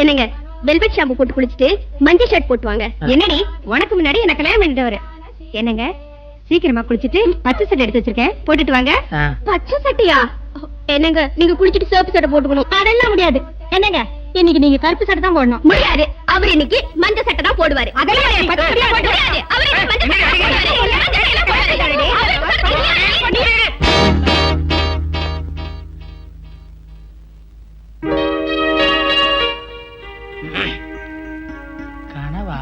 என்னங்க velvet shampoo போட்டு குளிச்சுட்டு மஞ்சள் ஷர்ட் போட்டு வாங்க என்னடி உனக்கு முன்னாடி என்ன கல்யாணம் பண்ணிட்டவரு. என்னங்க சீக்கிரமா குளிச்சுட்டு பச்சை சட்டை எடுத்து வச்சிருக்கேன். போட்டுட்டு வாங்க. பச்சை சட்டையா? என்னங்க நீங்க குளிச்சிட்டு சிவப்பு சட்டை போட்டுக்கணும். அதெல்லாம் முடியாது. என்னங்க இன்னைக்கு நீங்க கருப்பு சட்டை தான் போடணும். முடியாது. அவர் இன்னைக்கு மஞ்சள் சட்டை தான் போடுவாரு. அதெல்லாம் கனவா?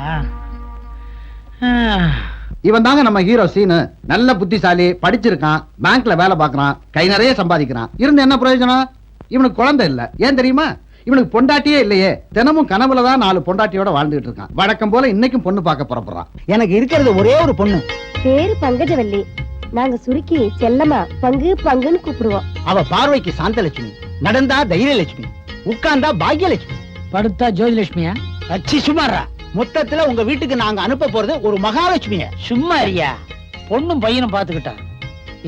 இவன் தாங்க நம்ம ஹீரோ சீனு நல்ல புத்திசாலி படிச்சிருக்கான் பேங்க்ல வேலை பார்க்கறான் கை நிறைய சம்பாதிக்கிறான். இருந்து என்ன பிரயோஜனம்? இவனுக்கு குழந்தை இல்ல. ஏன் தெரியுமா? இவனுக்கு பொண்டாட்டியே இல்லையே. தினமும் கனவுல தான் நாலு பொண்டாட்டியோட வாழ்ந்துட்டு இருக்கான். வழக்கம் போல இன்னைக்கும் பொண்ணு பார்க்க புறப்படுறான். எனக்கு இருக்கிறது ஒரே ஒரு பொண்ணு. பேரு பங்கஜவல்லி. நாங்க சுருக்கி செல்லமா பங்கு பங்குன்னு கூப்பிடுவோம். அவ பார்வைக்கு சாந்தலட்சுமி நடந்தா தைரியலட்சுமி உட்கார்ந்தா பாக்யலட்சுமி படுத்தா ஜோதிலட்சுமியா? அச்சி சுமாரா மொத்தத்துல உங்க வீட்டுக்கு நாங்க அனுப்ப போறது ஒரு மகாலட்சுமிய சும்மா இருயா பொண்ணும் பையனும் பாத்துக்கிட்டான்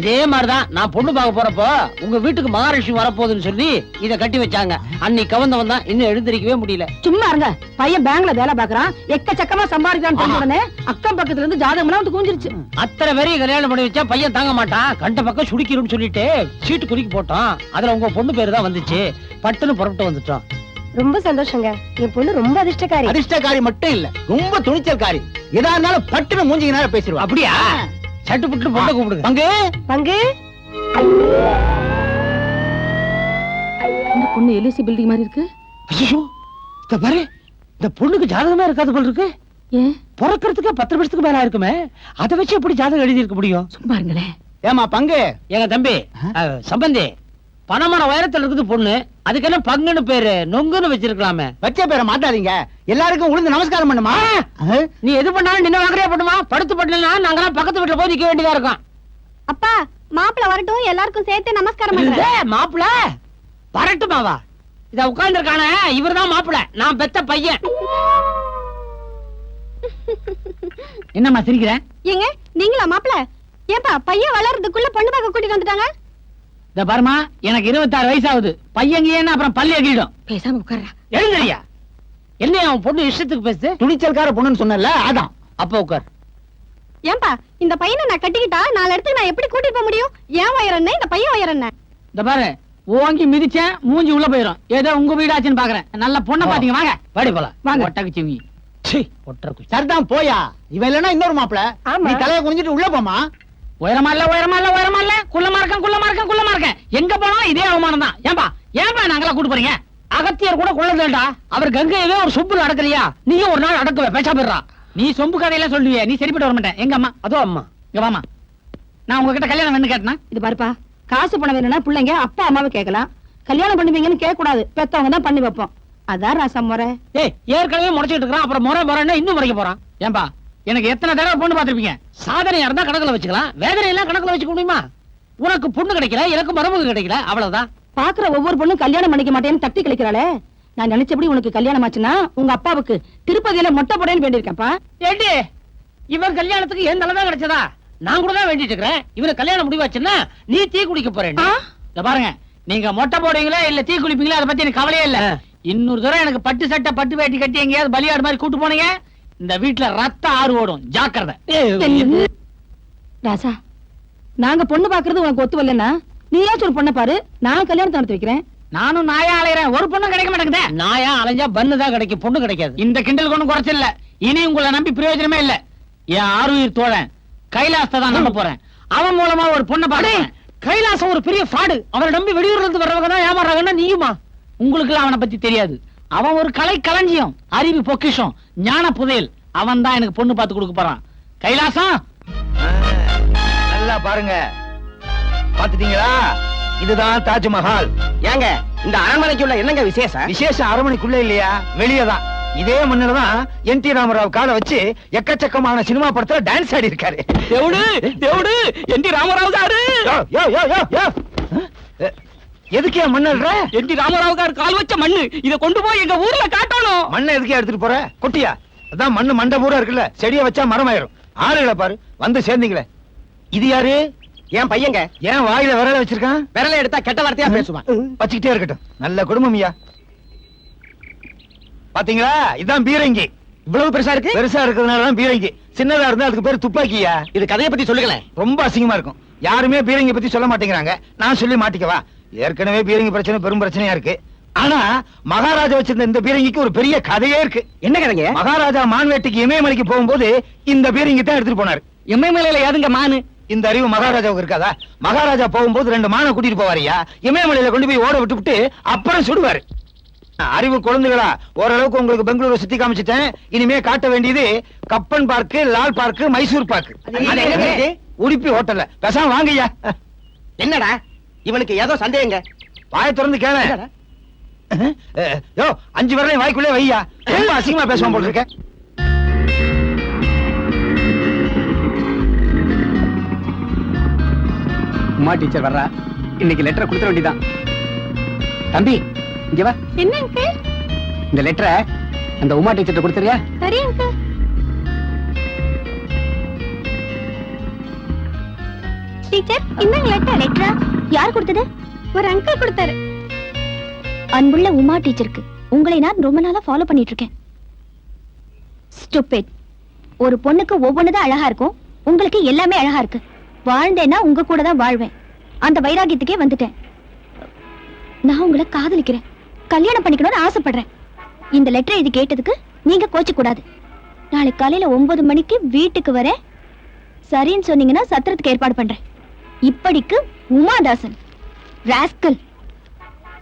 இதே மாதிரிதான் நான் பொண்ணு பார்க்க போறப்போ உங்க வீட்டுக்கு மகாலட்சுமி வரப்போகுதுன்னு சொல்லி இத கட்டி வச்சாங்க. அன்னைக்கு கவர்ந்தவன் தான் இன்னும் எழுந்திருக்கவே முடியல. சும்மா இருங்க. பையன் பேங்க்ல வேலை பாக்குறான் எக்கச்சக்கமா சம்பாதிக்கிறான்னு உடனே அக்கம் பக்கத்துல இருந்து ஜாதகம்லாம் வந்து குஞ்சிருச்சு அத்தனை பேரையும் கல்யாணம் பண்ணி வச்சா பையன் தாங்க மாட்டான். கண்ட பக்கம் சுடிக்கிறோம்னு சொல்லிட்டு சீட்டு குலுக்கி போட்டோம் அதுல உங்க பொண்ணு பேரு தான் வந்துச்சு. பட்டுன்னு புறப்பட்டு வந்துட்டோம். ரொம்ப சந்தோஷங்க. என் பொண்ணு ரொம்ப அதிர்ஷ்டக்காரி. அதிர்ஷ்டக்காரி மட்டும் இல்ல ரொம்ப துணிச்சல்காரி. எதா இருந்தாலும் பட்டுன்னு மூஞ்சிக்கு நேரம் பேசிடுவா அப்படியா? சட்டு புட்டு பொண்ணை கூப்பிடுங்க. பங்கு? பங்கு? இந்த பொண்ணு எல்ஐசி பில்டிங் மாதிரி இருக்கு? ஐயோ இந்த பாரு. இந்த பொண்ணுக்கு ஜாதகமே இருக்காது போல இருக்கு. ஏன்? பிறக்கிறதுக்கு பத்து வருஷத்துக்கு மேல இருக்குமே. அதை வச்சு எப்படி ஜாதகம் எழுதி இருக்க முடியும்? சும்மா இருங்களேன். ஏமா பங்கு? எங்க தம்பி சம்பந்தி. பணமான உயரத்துல இருக்குது பொண்ணு. அதுக்கு என்ன பங்குன்னு பேரு? நொங்குன்னு வச்சிருக்கலாமே. வச்ச பேரை மாட்டாதீங்க எல்லாருக்கும் உளுந்து நமஸ்காரம் பண்ணுமா? நீ எது பண்ணாலும் நின்ன வாங்குறியா பண்ணுமா? படுத்து பட்டலாம் நாங்கெல்லாம் பக்கத்து வீட்டுல போய் நிக்க வேண்டியதா இருக்கும். அப்பா மாப்பிள்ள வரட்டும் எல்லாருக்கும் சேர்த்து நமஸ்காரம் ஏய், மாப்பிள வரட்டுமாவா இத உட்கார்ந்து இருக்கானே இவர்தான் மாப்பிள நான் பெத்த பையன். என்னம்மா சிரிக்கிற? ஏங்க நீங்களா மாப்பிள்ள? ஏப்பா பையன் வளர்றதுக்குள்ள பொண்ணு பார்க்க கூட்டிட்டு வந்துட்டாங்க? இந்த பாருமா எனக்கு இருபத்தாறு வயசாகுது. பையங்க ஏன்னா அப்புறம் பள்ளி எகிடும் பேசாம உட்கார்றா எழுந்தறியா என்ன அவன் பொண்ணு இஷ்டத்துக்கு பேசு? துணிச்சல்கார பொண்ணுன்னு சொன்னல அதான். அப்ப உட்கார். ஏன்பா இந்த பையனை நான் கட்டிக்கிட்டா நாலு இடத்துக்கு நான் எப்படி கூட்டிட்டு போக முடியும்? ஏன் என்ன? இந்த பையன் என்ன? இந்த பாரு ஓங்கி மிதிச்சேன் மூஞ்சி உள்ள போயிரும். ஏதோ உங்க வீடாச்சுன்னு பாக்குறேன். நல்ல பொண்ணை பாத்தீங்க வாங்க. வாடி போலாம். வாங்க. ஒட்டக்கு சிவி சீ ஒட்டர குச்சி. சரிதான் போயா. இவன் இல்லைன்னா இன்னொரு மாப்பிள. ஆமா. நீ தலையை குனிஞ்சிட்டு உள்ள போமா உயரமா இல்ல உயரமா இல்ல உயரமா இல்ல குள்ளமா இருக்கேன் குள்ளமா இருக்கேன் குள்ளமா இருக்கேன் எங்க போனாலும் இதே அவமானம் தான். ஏன்பா ஏன்பா நாங்களா கூட்டு போறீங்க? அகத்தியர் கூட குள்ளதேடா அவர் கங்கையவே ஒரு சொம்புல அடக்கலையா நீயும் ஒரு நாள் அடக்குவ பேசா போயிடுறா. நீ சொம்பு கதையெல்லாம் சொல்லுவிய நீ சரிப்பட்டு வர மாட்டேன். எங்க அம்மா? அதோ அம்மா. இங்க வாமா நான் உங்ககிட்ட கல்யாணம் வேணும் கேட்டனா? இது பாருப்பா காசு பணம் வேணும்னா பிள்ளைங்க அப்பா அம்மாவை கேட்கலாம். கல்யாணம் பண்ணுவீங்கன்னு கேட்க கூடாது பெத்தவங்க தான் பண்ணி வைப்போம். அதான் ராசா முறை. ஏய் ஏற்கனவே முறைச்சிட்டு இருக்கான் அப்புறம் முறை முறைன்னா இன்னும் முறைக்க போறான். ஏன்பா எனக்கு எத்தனை தடவை பொண்ணு பார்த்திருப்பீங்க? சாதனையா இருந்தா கணக்குல வச்சுக்கலாம். வேதனை எல்லாம் கணக்குல வச்சுக்க முடியுமா? உனக்கு பொண்ணு கிடைக்கல எனக்கு மருமக கிடைக்கல அவ்வளவுதான். பாக்குற ஒவ்வொரு பொண்ணும் கல்யாணம் பண்ணிக்க மாட்டேன்னு தட்டி கழிக்கிறாளே. நான் நினைச்சபடி உனக்கு கல்யாணம் ஆச்சுன்னா உங்க அப்பாவுக்கு திருப்பதியில மொட்டை போடேன்னு வேண்டியிருக்கேன்ப்பா. ஏண்டி? இவன் கல்யாணத்துக்கு என் தலைதான் கிடைச்சதா? நான் கூட தான் வேண்டிட்டு இருக்கிறேன். இவரு கல்யாணம் முடிவாச்சுன்னா நீ தீ குடிக்க போறேன். பாருங்க. நீங்க மொட்டை போடுவீங்களா இல்ல தீ குளிப்பீங்களா? அதை பத்தி எனக்கு கவலையே இல்ல. இன்னொரு தடவை எனக்கு பட்டு சட்டை பட்டு வேட்டி கட்டி எங்கேயாவது பலியாடு மாதிரி கூட்டு போனீங்க. இந்த வீட்டுல ரத்த ஆறு ஓடும். ஜாக்கிரதை. ராசா நாங்க பொண்ணு பாக்குறது உனக்கு ஒத்து வரலன்னா நீயாச்சும் ஒரு பொண்ணை பாரு? நான் கல்யாணத்தை நடத்தி வைக்கிறேன். நானும் நாயா அலையறேன். ஒரு பொண்ணு கிடைக்க மாட்டேங்குதே. நாயா அலைஞ்சா பண்ணு தான் கிடைக்கும். பொண்ணு கிடைக்காது. இந்த கிண்டல் ஒண்ணும் குறைச்சல் இல்ல. இனி உங்களை நம்பி பிரயோஜனமே இல்ல. என் ஆறுயிர் தோழன் கைலாசத்தை தான் நம்ப போறேன். அவன் மூலமா ஒரு பொண்ணை பாடுறேன் கைலாசம் ஒரு பெரிய ஃப்ராடு. அவனை நம்பி வெளியூர்ல இருந்து வர்றவங்க தான் ஏமாறாங்கன்னா நீயுமா? உங்களுக்கு அவனை பத்தி தெரியாது. அவன் ஒரு கலை களஞ்சியம் அறிவு பொக்கிஷம் ஞான புதையல். அவன் தான் எனக்கு பொண்ணு பார்த்து கொடுக்க போறான். கைலாசம்! நல்லா பாருங்க. பாத்துட்டீங்களா இதுதான் தாஜ்மஹால். ஏங்க இந்த அரண்மனைக்கு உள்ள என்னங்க விசேஷம்? விசேஷம் அரமணிக்குள்ள இல்லையா? வெளியே தான். இதே மண்ணுல தான் என் டி ராமராவ் காலை வச்சு எக்கச்சக்கமான சினிமா படத்துல டான்ஸ் ஆடி இருக்காரு தேவுடு தேவுடு என் டி ராமராவ் காரு யோ, யோ, யோ, யோ, யோ. அஹ், எதுக்கு என் மண்ணல்ற என் டி ராமராவ் கார் கால் வச்ச மண்ணு. இத கொண்டு போய் எங்க ஊர்ல காட்டணும். மண்ணை எதுக்கே எடுத்துட்டு போற? கொட்டியா? அதான் மண்ணு மண்டை பூரா இருக்குல்ல. செடியை வச்சா மரம் ஆயிரும். ஆளுகளை பாரு. வந்து சேர்ந்தீங்களே. இது யாரு? என் பையங்க. ஏன் வாயில விரல வச்சிருக்கான்? விரல எடுத்தா கெட்ட வார்த்தையா பேசுவான். வச்சுக்கிட்டே இருக்கட்டும். நல்ல குடும்பம் ஐயா பாத்தீங்களா? இதான் பீரங்கி. இவ்வளவு பெருசா இருக்கு? பெருசா இருக்கிறதுனால தான் பீரங்கி. சின்னதா இருந்தா அதுக்கு பேரு துப்பாக்கியா? இது கதையை பத்தி சொல்லுங்களேன். ரொம்ப அசிங்கமா இருக்கும். யாருமே பீரங்கி பத்தி சொல்ல மாட்டேங்கிறாங்க. நான் சொல்லி மாட்டிக்கவா? ஏற்கனவே பீரங்கி பிரச்சனை பெரும் பிரச்சனையா இருக்கு. ஆனா மகாராஜா வச்சிருந்த இந்த பீரங்கிக்கு ஒரு பெரிய கதையே இருக்கு. என்ன கதைங்க? மகாராஜா மான்வேட்டைக்கு இமயமலைக்கு போகும்போது இந்த பீரங்கி தான் எடுத்துட்டு போனாரு. இமயமலையில ஏதுங்க மானு? இந்த அறிவு மகாராஜாவுக்கு இருக்காதா? மகாராஜா போகும்போது ரெண்டு மானை கூட்டிட்டு போவாரியா இமயமலையில கொண்டு போய் ஓட விட்டுவிட்டு அப்புறம் சுடுவாரு. அறிவு குழந்தைகளா ஓரளவுக்கு உங்களுக்கு பெங்களூரை சுத்தி காமிச்சிட்டேன். இனிமே காட்ட வேண்டியது Cubbon park Lal park Mysore park? Udupi ஹோட்டல்ல. பேசாம வாங்கய்யா. என்னடா? இவனுக்கு ஏதோ சந்தேகங்க. வாயை திறந்து கேள. யோ அஞ்சு வரலையும் வாய்க்குள்ளே வையா ரொம்ப அசிங்கமா பேசுவான் போல இருக்க. உமா டீச்சர் வர்றா. இன்னைக்கு லெட்டரை கொடுத்துட வேண்டியதான் தம்பி இங்க வா. என்ன அங்கிள் இந்த லெட்டரை அந்த உமா டீச்சர்ட்ட கொடுத்துறியா சரி அங்கிள் டீச்சர் இந்தாங்க லெட்டர் லெட்டரா யார் கொடுத்தது? ஒரு அங்கிள் கொடுத்தாரு. அன்புள்ள உமா டீச்சருக்கு உங்களை நான் ரொம்ப நாளா ஃபாலோ பண்ணிட்டு இருக்கேன் ஸ்டூபிட் ஒரு பொண்ணுக்கு ஒவ்வொன்றுதான் அழகா இருக்கும் உங்களுக்கு எல்லாமே அழகா இருக்கு. வாழ்ந்தேன்னா உங்க கூட தான் வாழ்வேன். அந்த வைராகியத்துக்கே வந்துட்டேன். நான் உங்களை காதலிக்கிறேன். கல்யாணம் பண்ணிக்கணும்னு ஆசைப்படுறேன். இந்த லெட்டர் இது கேட்டதுக்கு நீங்க கோச்சு கூடாது. நாளை காலையில ஒன்பது மணிக்கு வீட்டுக்கு வர சரின்னு சொன்னீங்கன்னா சத்திரத்துக்கு ஏற்பாடு பண்றேன். இப்படிக்கு உமாதாசன் ராஸ்கல்.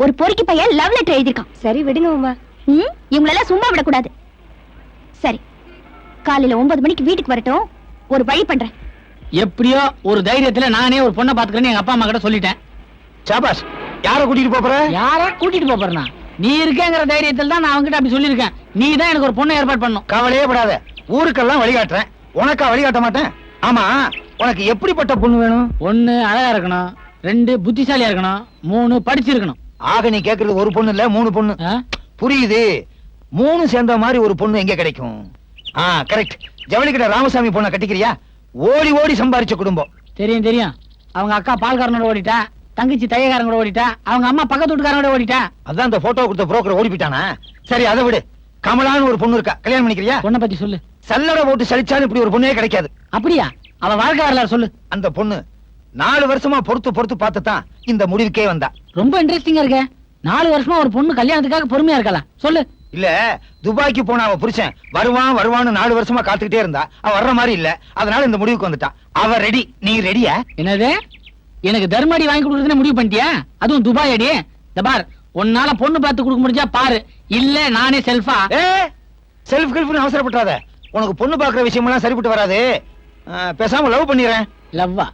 ஒரு பொறுக்கி பையன் லவ் லெட்டர் எழுதியிருக்கான். சரி விடுங்க உமா. ம்? இவங்களெல்லாம் சும்மா விடக்கூடாது. சரி காலையில ஒன்பது மணிக்கு வீட்டுக்கு வரட்டும். ஒரு வழி பண்றேன். எப்படியோ ஒரு தைரியத்துல நானே ஒரு பொண்ணை பாத்துக்கிறேன்னு எங்க அப்பா அம்மா கிட்ட சொல்லிட்டேன். சாபாஸ் யார கூட்டிட்டு போற? யாரா கூட்டிட்டு போறேனா நீ இருக்கேங்கிற தைரியத்துல தான் நான் அவன்கிட்ட அப்படி சொல்லியிருக்கேன். நீ தான் எனக்கு ஒரு பொண்ணை ஏற்பாடு பண்ணும் கவலையே படாத. ஊருக்கெல்லாம் வழிகாட்டுறேன். உனக்கா வழிகாட்ட மாட்டேன். ஆமா உனக்கு எப்படிப்பட்ட பொண்ணு வேணும்? ஒண்ணு அழகா இருக்கணும். ரெண்டு புத்திசாலியா இருக்கணும் மூணு படிச்சிருக்கணும். ஆக நீ கேக்குறது ஒரு பொண்ணு இல்ல மூணு பொண்ணு? புரியுது. மூணு சேர்ந்த மாதிரி ஒரு பொண்ணு எங்க கிடைக்கும்? ஆ கரெக்ட் ஜவுளிக்கிட்ட ராமசாமி பொண்ணை கட்டிக்கிறியா? ஓடி ஓடி சம்பாரிச்ச குடும்பம். தெரியும் தெரியும். அவங்க அக்கா பால்காரனோட ஓடிட்டா தங்கச்சி தையக்காரங்களோட ஓடிட்டா அவங்க அம்மா பக்கத்து வீட்டுக்காரனோட ஓடிட்டா. அதான் அந்த போட்டோ கொடுத்த புரோக்கர் ஓடி போயிட்டானா சரி அதை விடு. கமலான்னு ஒரு பொண்ணு இருக்கா? கல்யாணம் பண்ணிக்கிறியா? பொண்ணை பத்தி சொல்லு. சல்லடை போட்டு சலிச்சாலும் இப்படி ஒரு பொண்ணே கிடைக்காது. அப்படியா? அவ வாழ்க்கை வரலாறு சொல்லு. அந்த பொண்ணு நாலு வருஷமா பொறுத்து பொறுத்து பார்த்து தான் இந்த முடிவுக்கே வந்தா. ரொம்ப இன்ட்ரெஸ்டிங்கா இருக்க. நாலு வருஷமா ஒரு பொண்ணு கல்யாணத்துக்காக பொறுமையா இருக்கலாம் சொல்லு. இல்ல துபாய்க்கு போன அவ புருஷன் வருவான் வருவான்னு நாலு வருஷமா காத்துக்கிட்டே இருந்தா. அவ வர்ற மாதிரி இல்ல. அதனால இந்த முடிவுக்கு வந்துட்டா. அவ ரெடி நீ ரெடியா என்னது? எனக்கு தர்மடி வாங்கி கொடுக்குறதுன்னு முடிவு பண்ணிட்டியா? அதுவும் துபாய் அடி? இந்த பார் உன்னால பொண்ணு பார்த்து கொடுக்க முடிஞ்சா பாரு. இல்ல நானே செல்ஃபா ஏ செல்ஃப் கில்ஃப்னு அவசரப்பட்டாத உனக்கு பொண்ணு பாக்குற விஷயமெல்லாம் சரிப்பட்டு வராது. பேசாம லவ் பண்ணிடுறேன் லவ்வா.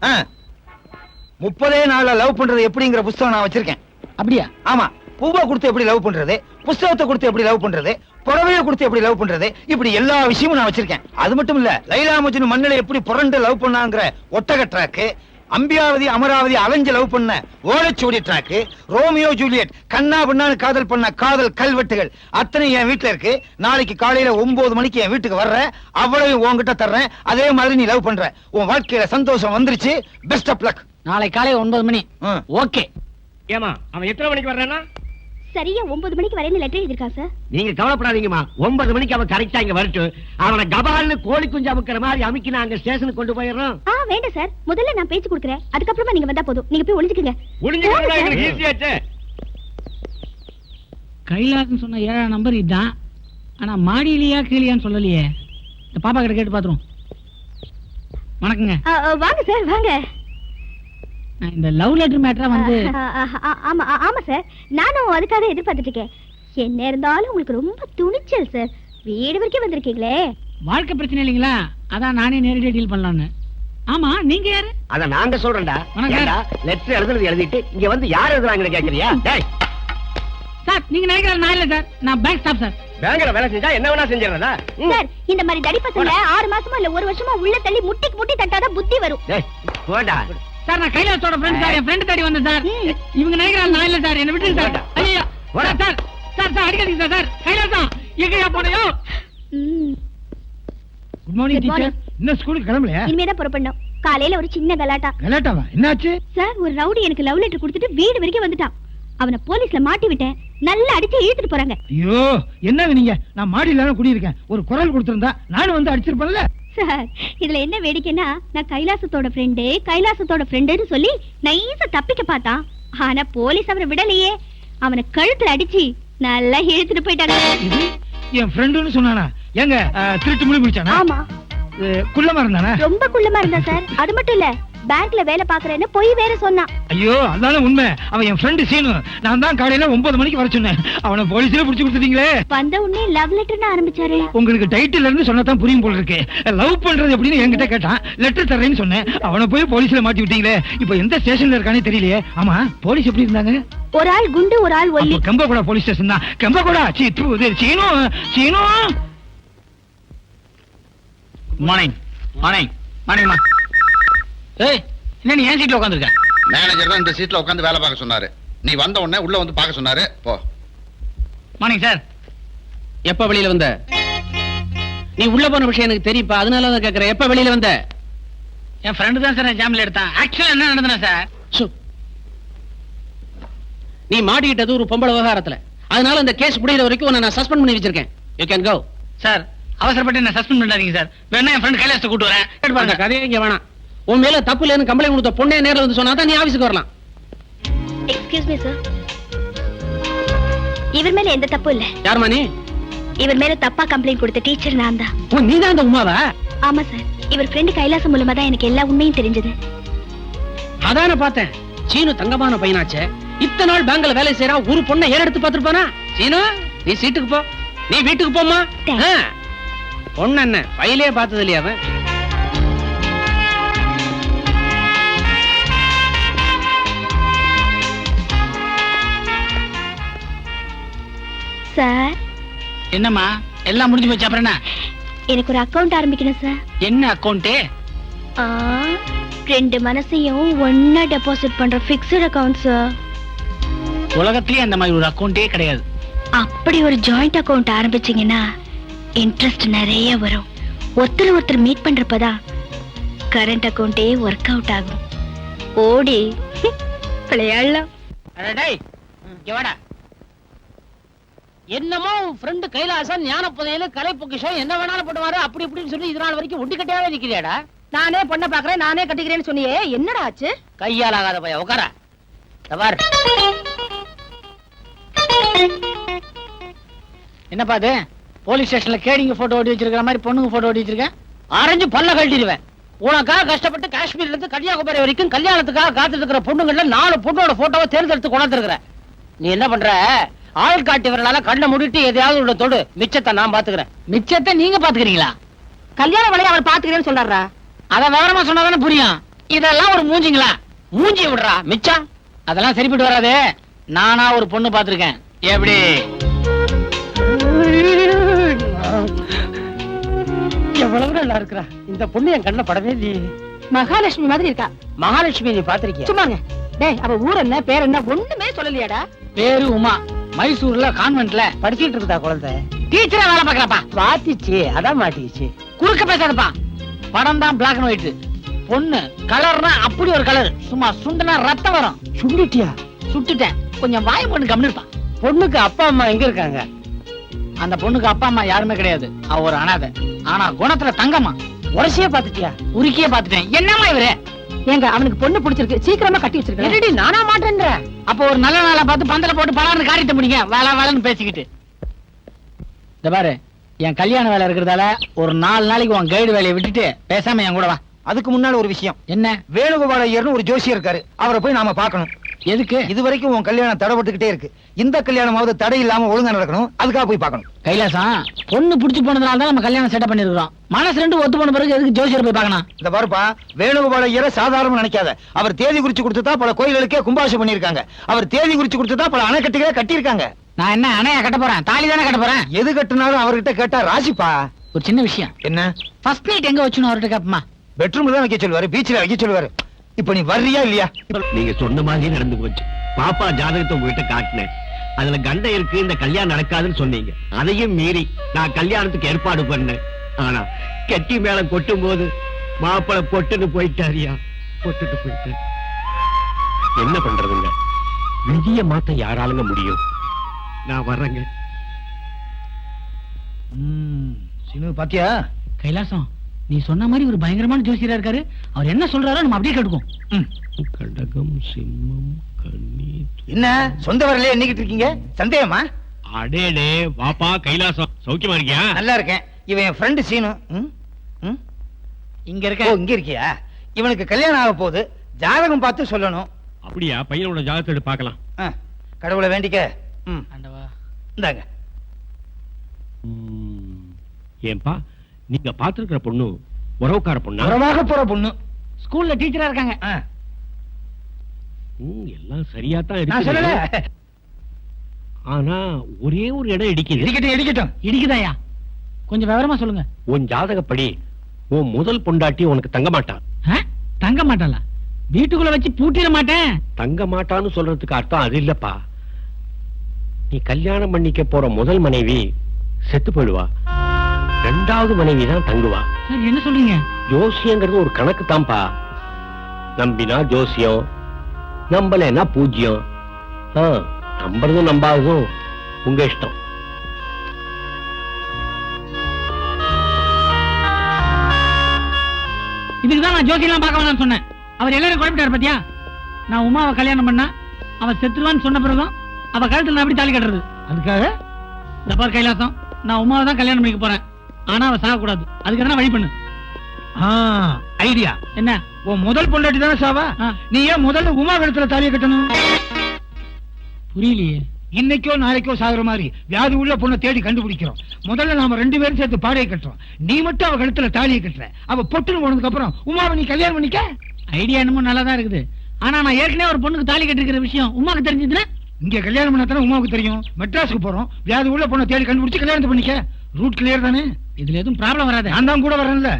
முப்பதே நாள்ல லவ் பண்றது எப்படிங்கிற புஸ்தகம் நான் வச்சிருக்கேன். அப்படியா? ஆமா. பூவை கொடுத்து எப்படி லவ் பண்றது புஸ்தகத்தை கொடுத்து எப்படி லவ் பண்றது புடவைய கொடுத்து எப்படி லவ் பண்றது இப்படி எல்லா விஷயமும் நான் வச்சிருக்கேன். அது மட்டும் இல்ல லைலா மஜ்னு மண்ணில எப்படி புரண்டு லவ் பண்ணாங்கிற ஒட்டக ட்ராக்கு அம்பியாவதி அமராவதி அலைஞ்சு லவ் பண்ண ஓலைச்சுவடி ட்ராக்கு ரோமியோ ஜூலியட் கண்ணா பின்னான்னு காதல் பண்ண காதல் கல்வெட்டுகள் அத்தனை என் வீட்டுல இருக்கு. நாளைக்கு காலையில ஒன்பது மணிக்கு என் வீட்டுக்கு வர்ற அவ்வளவு உன்கிட்ட தர்றேன் அதே மாதிரி நீ லவ் பண்ற. உன் வாழ்க்கையில சந்தோஷம் வந்துருச்சு. பெஸ்ட் ஆஃப் லக் நாளை காலை ஒன்பது மணி. ஓகே. ஏமா அவன் எத்தனை மணிக்கு வர்றானா சரியா ஒன்பது மணிக்கு வரேன்னு லெட்டர் எழுதியிருக்கான் சார் நீங்க கவலைப்படாதீங்கம்மா. ஒன்பது மணிக்கு அவன் கரெக்டா இங்க வரட்டும். அவனை கபால்னு கோழி குஞ்சு அமுக்கிற மாதிரி அமுக்கி நாங்க ஸ்டேஷனுக்கு கொண்டு போயிடுறோம் ஆ வேண்டாம் சார் முதல்ல நான் பேச்சு கொடுக்குறேன். அதுக்கப்புறமா நீங்க வந்தா போதும். நீங்க போய் ஒளிஞ்சுக்குங்க. ஈஸியாச்சே கைலாசம் சொன்ன ஏழாம் நம்பர் இதுதான். ஆனா மாடியிலையா கீழியான்னு சொல்லலையே. இந்த பாப்பா கிட்ட கேட்டு பாத்துருவோம். வணக்கங்க. வாங்க சார் வாங்க. இந்த லவ் லெட்டர் மேட்டரா வந்து ஆமா ஆமா சார் நானும் அதுக்காக எதிர்பார்த்துட்டு இருக்கேன் என்ன இருந்தாலும் உங்களுக்கு ரொம்ப துணிச்சல் சார் வீடு வரைக்கும் வந்திருக்கீங்களே. வாழ்க்கை பிரச்சனை இல்லைங்களா? அதான் நானே நேரடியா டீல் பண்ணலான்னு ஆமா நீங்க யாரு? அத நாங்க சொல்றேன்டா. ஏண்டா லெட்டர் எழுதுனது எழுதிட்டு இங்க வந்து யார் எழுதுறாங்கன்னு கேக்குறியா? டேய். சார் நீங்க நினைக்கிற நான் இல்ல சார் நான் பேங்க் ஸ்டாப் சார் பேங்க்ல வேலை செஞ்சா என்ன வேணா செஞ்சிடறதா. சார் இந்த மாதிரி தடி பசங்க ஆறு மாசமா இல்ல ஒரு வருஷமா உள்ள தள்ளி முட்டிக்கு முட்டி தட்டாதான் புத்தி வரும். டேய் போடா. சார் நான் கைலாசோட ஃப்ரெண்ட் சார் என் ஃப்ரெண்ட் தேடி வந்தேன் சார். இவங்க நினைக்கிறாங்க நான் இல்ல சார் என்ன விட்டுருங்க சார். ஐயா. சார் சார் சார் அடிக்காதீங்க சார் சார். கைலாசம் எங்கயா போனையோ. Good morning. டீச்சர் இன்னும் ஸ்கூலுக்கு கிளம்பலையா? இனிமேதான் புறப்படணும். காலையில ஒரு சின்ன கலாட்டா. கலாட்டாவா? என்னாச்சு? சார் ஒரு ரவுடி எனக்கு லவ் லெட்டர் கொடுத்துட்டு வீடு வரைக்கும் வந்துட்டான். அவனை போலீஸ்ல மாட்டி விட்டேன். நல்லா அடிச்சு இழுத்துட்டு போறாங்க. ஐயோ என்னங்க நீங்க? நான் மாடியில குடியிருக்கேன். ஒரு குரல் கொடுத்திருந்தா நானும் வந்து அடிச்சிருப்பேன்ல. சார் இதுல என்ன வேடிக்கைன்னா நான் கைலாசத்தோட ஃப்ரெண்டு கைலாசத்தோட ஃப்ரெண்டுன்னு சொல்லி நைஸா தப்பிக்க பார்த்தான். ஆனா போலீஸ் அவனை விடலையே. அவனை கழுத்துல அடிச்சு நல்லா இழுத்துட்டு போயிட்டாங்க என் ஃப்ரெண்டுன்னு சொன்னானா? அஹ், திருட்டு முடி முடிச்சானா ஆமா. குள்ளமா இருந்தானா? ரொம்ப குள்ளமா இருந்தா சார். அது மட்டும் இல்ல பேங்க்ல வேலை பாக்குறேன்னு பொய் வேற சொன்னான். ஐயோ அதான உண்மை. அவன் என் ஃப்ரெண்டு சீனு. நான் தான் காலையில ஒன்பது மணிக்கு வர சொன்னேன். அவனை போலீஸ்ல புடிச்சு கொடுத்துட்டீங்களே. வந்த உடனே லவ் லெட்டர்னு ஆரம்பிச்சாரு. உங்களுக்கு டைட்டில் இருந்து சொன்னதான் புரியும் போல இருக்கு. லவ் பண்றது எப்படின்னு என்கிட்ட கேட்டான். லெட்டர் தரேன்னு சொன்னேன். அவனை போய் போலீஸ்ல மாட்டி விட்டீங்களே. இப்போ எந்த ஸ்டேஷன்ல இருக்கானே தெரியலையே. ஆமா போலீஸ் எப்படி இருந்தாங்க? ஒரு ஆள் குண்டு ஒரு ஆள் ஒல்லி. கம்பகோடா போலீஸ் ஸ்டேஷன் தான். கம்பகோடா சீ சீனு சீனு. மார்னிங் மார்னிங் மார்னிங்மா ஏய் என்ன நீ ஏன் சீட்ல உட்காந்துருக்க மேனேஜர் தான் இந்த சீட்ல உட்காந்து வேலை பார்க்க சொன்னாரு. நீ வந்த உடனே உள்ள வந்து பார்க்க சொன்னாரு. போ. மார்னிங் சார் எப்ப வெளியில வந்த? நீ உள்ள போன விஷயம் எனக்கு தெரியுப்பா அதனால தான் கேக்குறேன். எப்ப வெளியில வந்த? என் ஃப்ரெண்டு தான் சார் ஜாமில் எடுத்தான். ஆக்சுவலா என்ன நடந்ததுனா சார் சு. நீ மாட்டிக்கிட்டது ஒரு பொம்பளை விவகாரத்துல. அதனால இந்த கேஸ் முடியிற வரைக்கும் உன்னை நான் சஸ்பெண்ட் பண்ணி வச்சிருக்கேன். யூ கேன் கோ சார் அவசரப்பட்டு என்ன சஸ்பெண்ட் பண்ணாதீங்க சார் வேணா என் ஃப்ரெண்ட் கைலாசத்தை கூட்டு வரேன். அந்த கதையே இங்க வேணாம். உன் மேல தப்பு இல்லைன்னு கம்ப்ளைண்ட் கொடுத்த பொண்ணே நேர்ல வந்து சொன்னா தான் நீ ஆபீஸ்க்கு வரலாம். எக்ஸ்கியூஸ் மீ சார் இவர் மேல எந்த தப்பும் இல்ல. யாருமா நீ இவர் மேல தப்பா கம்ப்ளைண்ட் கொடுத்த டீச்சர் நான் தான். ஓ நீ தான் அந்த உமாவா? ஆமா சார் இவர் ஃப்ரெண்டு கைலாசம் மூலமா தான் எனக்கு எல்லா உண்மையும் தெரிஞ்சது. அதான பார்த்தேன். சீனு தங்கமான பையனாச்சே. இத்தனை நாள் பேங்க்ல வேலை செய்யறா ஒரு பொண்ணை ஏறெடுத்து பார்த்திருப்பானா? சீனு நீ சீட்டுக்கு போ. நீ வீட்டுக்கு போமா. பொண்ணு என்ன ஃபைலே பார்த்தது இல்லையா அவன்? சார். என்னம்மா? எல்லாம் முடிஞ்சு போச்சு அப்புறம் என்ன? எனக்கு ஒரு அக்கவுண்ட் ஆரம்பிக்கணும் சார். என்ன அக்கௌண்ட் ஆ, ரெண்டு மனசையும் ஒன்னா டெபாசிட் பண்ற பிக்ஸ்ட் அக்கவுண்ட் சார் உலகத்திலேயே அந்த மாதிரி ஒரு அக்கௌண்டே கிடையாது. அப்படி ஒரு ஜாயிண்ட் அக்கவுண்ட் ஆரம்பிச்சீங்கன்னா இன்ட்ரெஸ்ட் நிறைய வரும். ஒருத்தர் ஒருத்தர் மீட் பண்றப்பதான் கரண்ட் அக்கவுண்டே ஒர்க் அவுட் ஆகும். ஓடி விளையாடலாம் அட டேய், இங்க வாடா. என்னமோ ஃப்ரெண்டு கைலாசன் ஞான புதையில கலை பொக்கிஷம் என்ன வேணாலும் பண்ணுவாரு அப்படி இப்படின்னு சொல்லி இது நாள் வரைக்கும் ஒட்டி கட்டியாவே நிக்கிறியாடா நானே பொண்ண பாக்குறேன் நானே கட்டிக்கிறேன்னு சொன்னியே என்னடா ஆச்சு? கையால் ஆகாத பையன் உட்கார பாரு. என்னப்பா அது போலீஸ் ஸ்டேஷன்ல கேடிங்க போட்டோ ஓட்டி வச்சிருக்கிற மாதிரி பொண்ணுங்க போட்டோ ஓட்டி வச்சிருக்கேன் அரைஞ்சு பல்ல கழட்டிடுவேன். உனக்காக கஷ்டப்பட்டு காஷ்மீர்ல இருந்து கன்னியாகுமரி வரைக்கும் கல்யாணத்துக்காக காத்துட்டு இருக்கிற பொண்ணுங்கள்ல நாலு பொண்ணோட போட்டோவை தேர்ந்தெடுத்து கொண்டாந்துருக்கிற நீ என்ன பண்ற? ஆள் காட்டி வரலால கண்ணை மூடிட்டு எதையாவது உள்ள தொடு. மிச்சத்தை நான் பாத்துக்கிறேன் மிச்சத்தை நீங்க பாத்துக்கிறீங்களா கல்யாண வேலையை அவர் பாத்துக்கிறேன்னு சொல்றாரா? அத விவரமா சொன்னாதானே புரியும். இதெல்லாம் ஒரு மூஞ்சிங்களா? மூஞ்சி விடுறா மிச்சம் அதெல்லாம் சரிப்பட்டு வராது. நானா ஒரு பொண்ணு பாத்திருக்கேன் எப்படி? எவ்வளவு நல்லா இருக்கிறா. இந்த பொண்ணு என் கண்ணுல படவே இல்லையே. மகாலட்சுமி மாதிரி இருக்கா? மகாலட்சுமி நீ பாத்திருக்கிய சும்மாங்க. டேய் அவ ஊர் என்ன பேர் என்ன ஒண்ணுமே சொல்லலையாடா. பேரு உமா. மைசூர்ல கான்வென்ட்ல படிச்சிட்டு இருக்குதா குழந்தை? டீச்சரா வேலை பாக்குறப்பா வாத்திச்சு அதான் மாட்டிச்சு குறுக்க பேசாதப்பா. படம் தான் பிளாக் அண்ட் ஒயிட் பொண்ணு கலர்னா அப்படி ஒரு கலர் சும்மா சுண்டுனா ரத்தம் வரும். சுண்டிட்டியா? சுட்டுட்டேன். கொஞ்சம் வாய பொண்ணு கம்மி இருப்பான் பொண்ணுக்கு அப்பா அம்மா எங்க இருக்காங்க? அந்த பொண்ணுக்கு அப்பா அம்மா யாருமே கிடையாது. அவ ஒரு அனாதை. ஆனா குணத்துல தங்கம்மா. உரசியே பாத்துட்டியா உருக்கியே பாத்துட்டேன் என்னம்மா இவரு? ஏங்க அவனுக்கு பொண்ணு பிடிச்சிருக்கு. சீக்கிரமா கட்டி வச்சிருக்கேன். நானா மாட்டேன்ற? அப்போ ஒரு நல்ல நாளா பார்த்து பந்தல போட்டு பலார்னு காரியத்தை முடிங்க வேலை வேலைன்னு பேசிக்கிட்டு. இந்த பாரு என் கல்யாண வேலை இருக்கிறதால ஒரு நாலு நாளைக்கு உன் கைடு வேலையை விட்டுட்டு பேசாம என் கூட வா. அதுக்கு முன்னால ஒரு விஷயம். என்ன? வேணுகோபால ஐயர்னு ஒரு ஜோசியர் இருக்காரு. அவரை போய் நாம பார்க்கணும். எதுக்கு? இது வரைக்கும் உன் கல்யாணம் தடைப்பட்டுக்கிட்டே இருக்கு. இந்த கல்யாணமாவது தடை இல்லாம ஒழுங்கா நடக்கணும். அதுக்காக போய் பார்க்கணும். கைலாசம் பொண்ணு புடிச்சு போனதுனால தான் நம்ம கல்யாணம் செட்டப் பண்ணிருக்கோம் மனசு ரெண்டு ஒத்து போன பிறகு எதுக்கு ஜோசியர் போய் பார்க்கணும்? இந்த பாருப்பா வேணுகோபால ஐயரை சாதாரண நினைக்காத. அவர் தேதி குறிச்சு கொடுத்துட்டா பல கோயில்களுக்கே கும்பாசம் பண்ணிருக்காங்க அவர் தேதி குறிச்சு கொடுத்துட்டா பல அணைக்கட்டுகளே கட்டியிருக்காங்க. நான் என்ன அணையா கட்ட போறேன்? தாலி தானே கட்ட போறேன்? எது கட்டினாலும் அவர்கிட்ட கேட்டா ராசிப்பா. ஒரு சின்ன விஷயம். என்ன? ஃபர்ஸ்ட் நைட் எங்க வச்சுன்னு அவர்கிட்ட கேப்பமா? பெட்ரூம்ல தான் வைக்க சொல்லுவாரு பீச்ல வைக்க சொல்லுவாரு. இப்ப நீ வர்றியா இல்லையா? நீங்க சொன்ன மாதிரி நடந்து போச்சு. பாப்பா ஜாதகத்தை உங்ககிட்ட காட்டினேன். அதுல கண்டம் இருக்கு இந்த கல்யாணம் நடக்காதுன்னு சொன்னீங்க. அதையும் மீறி நான் கல்யாணத்துக்கு ஏற்பாடு பண்ணேன். ஆனா கெட்டி மேல கொட்டும் போது மாப்பிளை பொட்டுன்னு போயிட்டாரியா? பொட்டுட்டு போயிட்டாரு. என்ன பண்றதுங்க? விதிய மாத்த யாராலுங்க முடியும்? நான் வர்றேங்க. சினு பாத்தியா? கைலாசம். நீ சொன்ன மாதிரி ஒரு பயங்கரமான ஜோசியரா இருக்காரு. அவர் என்ன சொல்றாரோ நம்ம அப்படியே கேட்டுக்கோம் ம். கடகம் சிம்மம் கன்னி என்ன? சொந்த வரலையே எண்ணிக்கிட்டு இருக்கீங்க? சந்தேகமா? அடேடே வாப்பா கைலாசம். சௌக்கியமா இருக்கியா? நல்லா இருக்கேன். இவன் என் ஃப்ரெண்டு சீனு. ம்? ம்? இங்க ஓ இருக்க இங்க இருக்கியா? இவனுக்கு கல்யாணம் ஆக போகுது. ஜாதகம் பார்த்து சொல்லணும். அப்படியா? பையனோட ஜாதகத்தை எடுத்து பார்க்கலாம். ஆ, கடவுளை வேண்டிக்க. ம். ஆண்டவா. இந்தாங்க. ம், ஏன்பா நீங்க பாத்துருக்கிற பொண்ணு உறவுக்கார பொண்ணா? உறவாக போற பொண்ணு. ஸ்கூல்ல டீச்சரா இருக்காங்க. எல்லாம் சரியா தான் நான் சொல்லல. இருக்கு ஆனா ஒரே ஒரு இடம் இடிக்குது. இடிக்கட்டும் இடிக்கட்டும். இடிக்குதாயா? கொஞ்சம் விவரமா சொல்லுங்க. உன் ஜாதகப்படி உன் முதல் பொண்டாட்டி உனக்கு தங்க மாட்டான்? தங்க மாட்டல வீட்டுக்குள்ள வச்சு பூட்டிட மாட்டேன். தங்க மாட்டான்னு சொல்றதுக்கு அர்த்தம் அது இல்லப்பா. நீ கல்யாணம் பண்ணிக்க போற முதல் மனைவி செத்து போயிடுவா. ரெண்டாவது மனைவி தான் தங்குவா. சார் என்ன சொல்றீங்க? ஜோசியங்கிறது ஒரு கணக்கு தான்ப்பா நம்பினா ஜோசியம் நம்பலைன்னா பூஜ்யம் ஆ, நம்புறதும் நம்பாததும் உங்க இஷ்டம். இதுக்கு தான் நான் ஜோசியெல்லாம் பார்க்க வேணாம்னு சொன்னேன். அவர் எல்லாரும் குழப்பிட்டாரு பாத்தியா? நான் உமாவை கல்யாணம் பண்ணா அவ செத்துருவான்னு சொன்ன பிறகும் அவ கழுத்துல நான் எப்படி தாலி கட்டுறது? அதுக்காக? இந்த பார் கைலாசம் நான் உமாவை தான் கல்யாணம் பண்ணிக்க போறேன். ஆனா அவ சாகக்கூடாது. அதுக்கு எதனா வழி பண்ணு. ஐடியா. என்ன? உன் முதல் பொண்டாட்டி தானே சாவா. நீ ஏன் முதல்ல உமா கழுத்துல தாலியை கட்டணும்? புரியலையே. இன்னைக்கோ நாளைக்கோ சாகுற மாதிரி வியாதி உள்ள பொண்ணை தேடி கண்டுபிடிக்கிறோம். முதல்ல நாம ரெண்டு பேரும் சேர்த்து பாடையை கட்டுறோம். நீ மட்டும் அவ கழுத்துல தாலியை கட்டுற. அவ பொட்டுன்னு போனதுக்கு அப்புறம் உமாவை நீ கல்யாணம் பண்ணிக்க? ஐடியா என்னமோ நல்லா தான் இருக்குது. ஆனா நான் ஏற்கனவே ஒரு பொண்ணுக்கு தாலி கட்டிருக்கிற விஷயம் உமாக்கு தெரிஞ்சதுன்னா இங்க கல்யாணம் பண்ணாதானே உமாவுக்கு தெரியும். மெட்ராஸுக்கு போறோம். வியாதி உள்ள பொண்ணை தேடி கண்டுபிடிச்சு கல்யாணத்தை பண்ணிக்க. ரூட் கிளியர் தானே? இதுல எதுவும் ப்ராப்ளம் வராது. நான் தான் கூட வரேன்ல